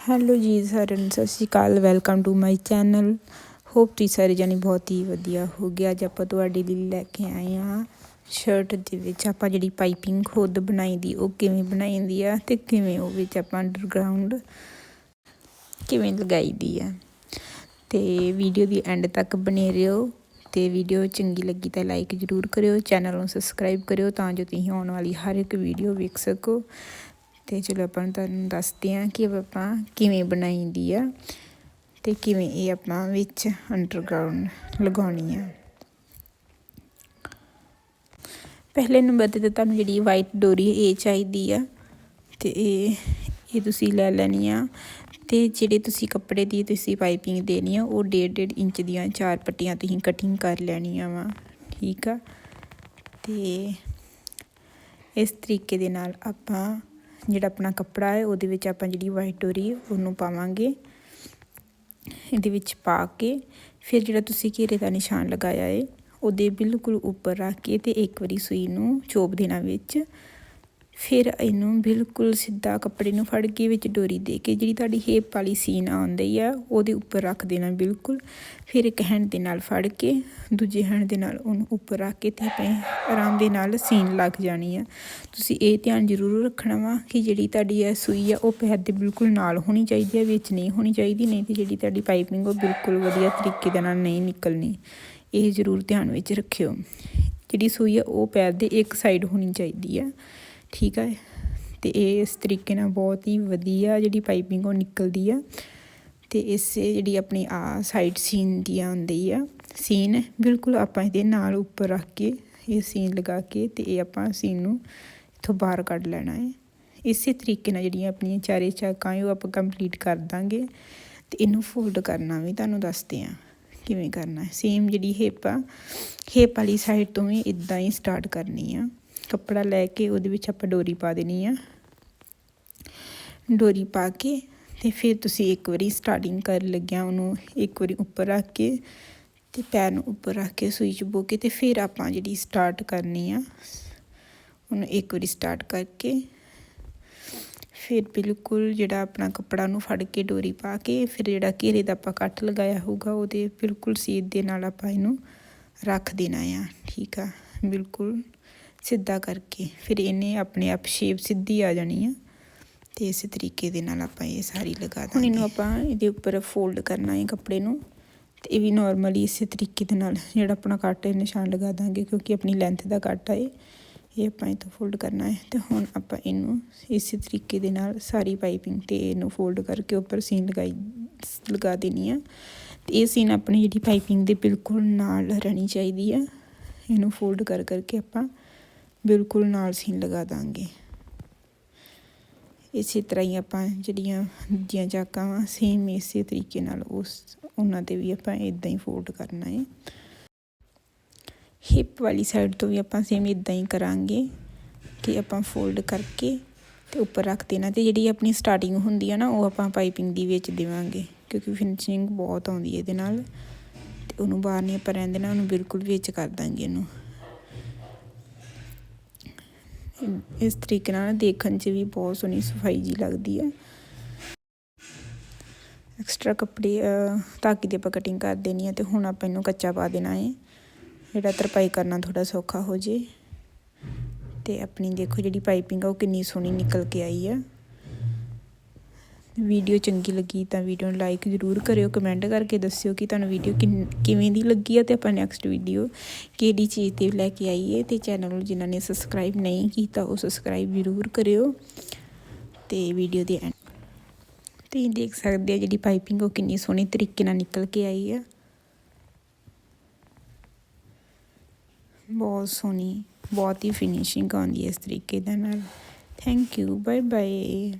Hello ਜੀ ਸਾਰਿਆਂ ਨੂੰ, Sat Sri Akal welcome to my channel hope ਤੁਸੀਂ ਸਾਰੇ ਜਾਨੀ ਬਹੁਤ ਹੀ ਵਧੀਆ ਹੋ ਗਿਆ ਅੱਜ ਆਪਾਂ ਤੁਹਾਡੇ ਲਈ ਲੈ ਕੇ ਆਏ ਆ ਸ਼ਰਟ ਦੇ ਵਿੱਚ। ਆਪਾਂ ਜਿਹੜੀ ਪਾਈਪਿੰਗ ਖੁਦ ਬਣਾਈ ਦੀ, ਉਹ ਕਿਵੇਂ ਬਣਾਈ ਦੀ ਆ ਤੇ ਕਿਵੇਂ ਉਹ ਵਿੱਚ ਆਪਾਂ ਅੰਡਰਗਰਾਉਂਡ ਕਿਵੇਂ ਲਗਾਈ ਦੀ ਆ। ਤੇ ਵੀਡੀਓ ਦੀ ਐਂਡ ਤੱਕ ਬਨੇ ਰਹੋ ਤੇ ਵੀਡੀਓ ਚੰਗੀ ਲੱਗੀ ਤਾਂ ਲਾਈਕ ਜ਼ਰੂਰ ਕਰਿਓ ਚੈਨਲ ਨੂੰ ਸਬਸਕ੍ਰਾਈਬ ਕਰਿਓ ਤਾਂ ਜੋ ਤੁਸੀਂ ਆਉਣ ਵਾਲੀ ਹਰ ਇੱਕ ਵੀਡੀਓ ਵੇਖ ਸਕੋ। ਤੇ ਚਲੋ ਆਪਾਂ ਤੁਹਾਨੂੰ ਦੱਸਦੇ ਹਾਂ ਕਿ ਆਪਾਂ ਕਿਵੇਂ ਬਣਾਈਂਦੀ ਆ ਤੇ ਕਿਵੇਂ ਇਹ ਆਪਾਂ ਵਿੱਚ ਅੰਡਰਗਰਾਉਂਡ ਲਗਾਉਣੀ ਆ। ਪਹਿਲੇ ਨੰਬਰ ਤੇ ਤੁਹਾਨੂੰ ਜਿਹੜੀ ਵਾਈਟ ਡੋਰੀ ਇਹ ਚਾਹੀਦੀ ਆ ਤੇ ਇਹ ਇਹ ਤੁਸੀਂ ਲੈ ਲੈਣੀ ਆ ਤੇ ਜਿਹੜੇ ਤੁਸੀਂ ਕੱਪੜੇ ਦੀ ਤੁਸੀਂ ਪਾਈਪਿੰਗ ਦੇਣੀ ਆ, ਉਹ 1.5 ਇੰਚ ਦੀਆਂ ਚਾਰ ਪੱਟੀਆਂ ਤੁਸੀਂ ਕਟਿੰਗ ਕਰ ਲੈਣੀਆਂ ਵਾ, ਠੀਕ ਆ। ਤੇ ਇਸ ਤਰੀਕੇ ਦੇ ਨਾਲ ਆਪਾਂ ਜਿਹੜਾ ਆਪਣਾ ਕੱਪੜਾ ਹੈ, ਉਹਦੇ ਵਿੱਚ ਆਪਾਂ ਜਿਹੜੀ ਵਾਈਟ ਡੋਰੀ ਉਹਨੂੰ ਪਾਵਾਂਗੇ। ਇਹਦੇ ਵਿੱਚ ਪਾ ਕੇ ਫਿਰ ਜਿਹੜਾ ਤੁਸੀਂ ਘੇਰੇ ਦਾ ਨਿਸ਼ਾਨ ਲਗਾਇਆ ਹੈ, ਉਹਦੇ ਬਿਲਕੁਲ ਉੱਪਰ ਰੱਖ ਕੇ ਤੇ ਇੱਕ ਵਾਰੀ ਸੂਈ ਨੂੰ ਚੋਪ ਦੇਣਾ ਵਿੱਚ। ਫਿਰ ਇਹਨੂੰ ਬਿਲਕੁਲ ਸਿੱਧਾ ਕੱਪੜੇ ਨੂੰ ਫੜ ਕੇ ਵਿੱਚ ਡੋਰੀ ਦੇ ਕੇ ਜਿਹੜੀ ਤੁਹਾਡੀ ਹੇਪ ਵਾਲੀ ਸੀਨ ਆਉਂਦੀ ਆ, ਉਹਦੇ ਉੱਪਰ ਰੱਖ ਦੇਣਾ ਬਿਲਕੁਲ। ਫਿਰ ਇੱਕ ਹੈਂਡ ਦੇ ਨਾਲ ਫੜ ਕੇ, ਦੂਜੇ ਹੈਂਡ ਦੇ ਨਾਲ ਉਹਨੂੰ ਉੱਪਰ ਰੱਖ ਕੇ ਤੇ ਆਪਣੇ ਆਰਾਮ ਦੇ ਨਾਲ ਸੀਨ ਲੱਗ ਜਾਣੀ ਆ। ਤੁਸੀਂ ਇਹ ਧਿਆਨ ਜ਼ਰੂਰ ਰੱਖਣਾ ਵਾ ਕਿ ਜਿਹੜੀ ਤੁਹਾਡੀ ਇਹ ਸੂਈ ਆ, ਉਹ ਪੈਰ ਦੇ ਬਿਲਕੁਲ ਨਾਲ ਹੋਣੀ ਚਾਹੀਦੀ ਹੈ ਵਿੱਚ ਨਹੀਂ ਹੋਣੀ ਚਾਹੀਦੀ, ਨਹੀਂ ਤੇ ਜਿਹੜੀ ਤੁਹਾਡੀ ਪਾਈਪਿੰਗ ਉਹ ਬਿਲਕੁਲ ਵਧੀਆ ਤਰੀਕੇ ਦੇ ਨਾਲ ਨਹੀਂ ਨਿਕਲਣੀ। ਇਹ ਜ਼ਰੂਰ ਧਿਆਨ ਵਿੱਚ ਰੱਖਿਓ। ਜਿਹੜੀ ਸੂਈ ਆ, ਉਹ ਪੈਰ ਦੇ ਇੱਕ ਸਾਈਡ ਹੋਣੀ ਚਾਹੀਦੀ ਆ। ਠੀਕ ਆ ਤੇ ਇਹ ਇਸ ਤਰੀਕੇ ਨਾਲ ਬਹੁਤ ਹੀ ਵਧੀਆ ਜਿਹੜੀ ਪਾਈਪਿੰਗ ਉਹ ਨਿਕਲਦੀ ਆ। ਤੇ ਇਸ ਜਿਹੜੀ ਆਪਣੀ ਆ ਸਾਈਡ ਸੀਨ ਦੀ ਆਉਂਦੀ ਆ। ਸੀਨ ਬਿਲਕੁਲ ਆਪਾਂ ਇਹਦੇ ਨਾਲ ਉੱਪਰ ਰੱਖ ਕੇ, ਇਹ ਸੀਨ ਲਗਾ ਕੇ ਤੇ ਇਹ ਆਪਾਂ ਸੀਨ ਨੂੰ ਇਥੋਂ ਬਾਹਰ ਕੱਢ ਲੈਣਾ ਹੈ। ਇਸੇ ਤਰੀਕੇ ਨਾਲ ਜਿਹੜੀਆਂ ਆਪਣੀਆਂ ਚਾਰੇ ਚਾਕਾਂ ਉਹ ਆਪਾਂ ਕੰਪਲੀਟ ਕਰ ਦਾਂਗੇ। ਤੇ ਇਹਨੂੰ ਫੋਲਡ ਕਰਨਾ ਵੀ ਤੁਹਾਨੂੰ ਦੱਸਦੇ ਆ ਕਿਵੇਂ ਕਰਨਾ ਹੈ। ਸੇਮ ਜਿਹੜੀ ਹੇਪ ਆ ਹੇਪ ਵਾਲੀ ਸਾਈਡ ਤੋਂ ਵੀ ਇਦਾਂ ਹੀ ਸਟਾਰਟ ਕਰਨੀ ਆ। ਕੱਪੜਾ ਲੈ ਕੇ ਉਹਦੇ ਵਿੱਚ ਆਪਾਂ ਡੋਰੀ ਪਾ ਦੇਣੀ ਆ। ਡੋਰੀ ਪਾ ਕੇ ਤੇ ਫਿਰ ਤੁਸੀਂ ਇੱਕ ਵਾਰੀ ਸਟਾਰਟਿੰਗ ਕਰਨ ਲੱਗਿਆ ਉਹਨੂੰ ਇੱਕ ਵਾਰੀ ਉੱਪਰ ਰੱਖ ਕੇ ਤੇ ਪੈਰ ਨੂੰ ਉੱਪਰ ਰੱਖ ਕੇ ਸੂਈ ਚ ਬੋ ਕੇ ਤੇ ਫਿਰ ਆਪਾਂ ਜਿਹੜੀ ਸਟਾਰਟ ਕਰਨੀ ਆ, ਉਹਨੂੰ ਇੱਕ ਵਾਰੀ ਸਟਾਰਟ ਕਰਕੇ ਫਿਰ ਬਿਲਕੁਲ ਜਿਹੜਾ ਆਪਣਾ ਕੱਪੜਾ ਨੂੰ ਫੜ ਕੇ ਡੋਰੀ ਪਾ ਕੇ ਫਿਰ ਜਿਹੜਾ ਘੇਰੇ ਦਾ ਆਪਾਂ ਕੱਟ ਲਗਾਇਆ ਹੋਊਗਾ ਉਹਦੇ ਬਿਲਕੁਲ ਸੀਧ ਦੇ ਨਾਲ ਆਪਾਂ ਇਹਨੂੰ ਰੱਖ ਦੇਣਾ ਆ, ਠੀਕ ਆ? ਬਿਲਕੁਲ ਸਿੱਧਾ ਕਰਕੇ ਫਿਰ ਇਹਨੇ ਆਪਣੇ ਆਪ ਸ਼ੇਪ ਸਿੱਧੀ ਆ ਜਾਣੀ ਆ ਤੇ ਇਸੇ ਤਰੀਕੇ ਦੇ ਨਾਲ ਆਪਾਂ ਇਹ ਸਾਰੀ ਲਗਾ ਦਾਂਗੇ ਹੁਣ ਇਹਨੂੰ ਆਪਾਂ ਇਹਦੇ ਉੱਪਰ ਫੋਲਡ ਕਰਨਾ ਹੈ ਕੱਪੜੇ ਨੂੰ ਤੇ ਇਹ ਵੀ ਨਾਰਮਲੀ ਇਸੇ ਤਰੀਕੇ ਦੇ ਨਾਲ ਜਿਹੜਾ ਆਪਣਾ ਕੱਟ ਹੈ ਨਿਸ਼ਾਨ ਲਗਾ ਦਾਂਗੇ ਕਿਉਂਕਿ ਆਪਣੀ ਲੈਂਥ ਦਾ ਕੱਟ ਹੈ ਇਹ। ਆਪਾਂ ਇਹ ਤੋਂ ਫੋਲਡ ਕਰਨਾ ਹੈ ਤੇ ਹੁਣ ਆਪਾਂ ਇਹਨੂੰ ਇਸੇ ਤਰੀਕੇ ਦੇ ਨਾਲ ਸਾਰੀ ਪਾਈਪਿੰਗ ਤੇ ਇਹਨੂੰ ਫੋਲਡ ਕਰਕੇ ਉੱਪਰ ਸੀਨ ਲਗਾਈ ਲਗਾ ਦੇਣੀ ਆ। ਤੇ ਇਹ ਸੀਨ ਆਪਣੀ ਜਿਹੜੀ ਪਾਈਪਿੰਗ ਦੇ ਬਿਲਕੁਲ ਨਾਲ ਰਹਿਣੀ ਚਾਹੀਦੀ ਆ। ਇਹਨੂੰ ਫੋਲਡ ਕਰ ਕਰਕੇ ਆਪਾਂ ਬਿਲਕੁਲ ਨਾਲ ਸੀਨ ਲਗਾ ਦਾਂਗੇ। ਇਸੇ ਤਰ੍ਹਾਂ ਹੀ ਆਪਾਂ ਜਿਹੜੀਆਂ ਦੂਜੀਆਂ ਚਾਕਾਂ ਵਾ ਸੇਮ ਇਸੇ ਤਰੀਕੇ ਨਾਲ ਉਸ, ਉਹਨਾਂ ਤੇ ਵੀ ਆਪਾਂ ਇਦਾਂ ਹੀ ਫੋਲਡ ਕਰਨਾ ਹੈ ਹਿਪ ਵਾਲੀ ਸਾਈਡ ਤੋਂ ਵੀ ਆਪਾਂ ਸੇਮ ਇਦਾਂ ਹੀ ਕਰਾਂਗੇ ਕਿ ਆਪਾਂ ਫੋਲਡ ਕਰਕੇ ਤੇ ਉੱਪਰ ਰੱਖ ਦੇਣਾ ਤੇ ਜਿਹੜੀ ਆਪਣੀ ਸਟਾਰਟਿੰਗ ਹੁੰਦੀ ਆ ਨਾ, ਉਹ ਆਪਾਂ ਪਾਈਪਿੰਗ ਦੀ ਵਿੱਚ ਦੇਵਾਂਗੇ, ਕਿਉਂਕਿ ਫਿਨਿਸ਼ਿੰਗ ਬਹੁਤ ਆਉਂਦੀ ਹੈ ਇਹਦੇ ਨਾਲ। ਤੇ ਉਹਨੂੰ ਬਾਹਰ ਨਹੀਂ ਆਪਾਂ ਰਹਿੰਦੇ ਨਾ ਉਹਨੂੰ ਬਿਲਕੁਲ ਵਿੱਚ ਕਰ ਦਾਂਗੇ ਇਹਨੂੰ। ਇਸ ਤਰੀਕੇ ਨਾਲ ਦੇਖਣ 'ਚ ਵੀ ਬਹੁਤ ਸੋਹਣੀ ਸਫ਼ਾਈ ਜੀ ਲੱਗਦੀ ਹੈ। ਐਕਸਟਰਾ ਕੱਪੜੇ ਧਾਗੇ ਦੀ ਆਪਾਂ ਕਟਿੰਗ ਕਰ ਦੇਣੀ ਹੈ ਤੇ ਹੁਣ ਆਪਾਂ ਇਹਨੂੰ ਕੱਚਾ ਪਾ ਦੇਣਾ ਹੈ। ਜਿਹੜਾ ਤਰਪਾਈ ਕਰਨਾ ਥੋੜਾ ਸੌਖਾ ਹੋ ਜੇ। ਤੇ ਆਪਣੀ ਦੇਖੋ ਜਿਹੜੀ ਪਾਈਪਿੰਗ ਆ ਉਹ ਕਿੰਨੀ ਸੋਹਣੀ ਨਿਕਲ ਕੇ ਆਈ ਆ ਵੀਡੀਓ ਚੰਗੀ ਲੱਗੀ ਤਾਂ ਵੀਡੀਓ ਨੂੰ ਲਾਈਕ ਜ਼ਰੂਰ ਕਰਿਓ ਕਮੈਂਟ ਕਰਕੇ ਦੱਸਿਓ ਕਿ ਤੁਹਾਨੂੰ ਵੀਡੀਓ ਕਿਵੇਂ ਦੀ ਲੱਗੀ ਹੈ ਤੇ ਆਪਾਂ ਨੈਕਸਟ ਵੀਡੀਓ ਕਿਹੜੀ ਚੀਜ਼ ਤੇ ਲੈ ਕੇ ਆਈਏ ਤੇ ਚੈਨਲ ਨੂੰ ਜਿਨ੍ਹਾਂ ਨੇ ਸਬਸਕ੍ਰਾਈਬ ਨਹੀਂ ਕੀਤਾ ਉਹ ਸਬਸਕ੍ਰਾਈਬ ਜ਼ਰੂਰ ਕਰਿਓ ਤੇ ਵੀਡੀਓ ਦੇ ਐਂਡ ਤੇ ਦੇਖ ਸਕਦੇ ਆ ਜਿਹੜੀ ਪਾਈਪਿੰਗ ਉਹ ਕਿੰਨੀ ਸੋਹਣੀ ਤਰੀਕੇ ਨਾਲ ਨਿਕਲ ਕੇ ਆਈ ਆ। ਬਹੁਤ ਸੋਹਣੀ, ਬਹੁਤ ਹੀ ਫਿਨਿਸ਼ਿੰਗ ਆਉਂਦੀ ਹੈ ਇਸ ਤਰੀਕੇ ਦੇ ਨਾਲ। Thank you bye bye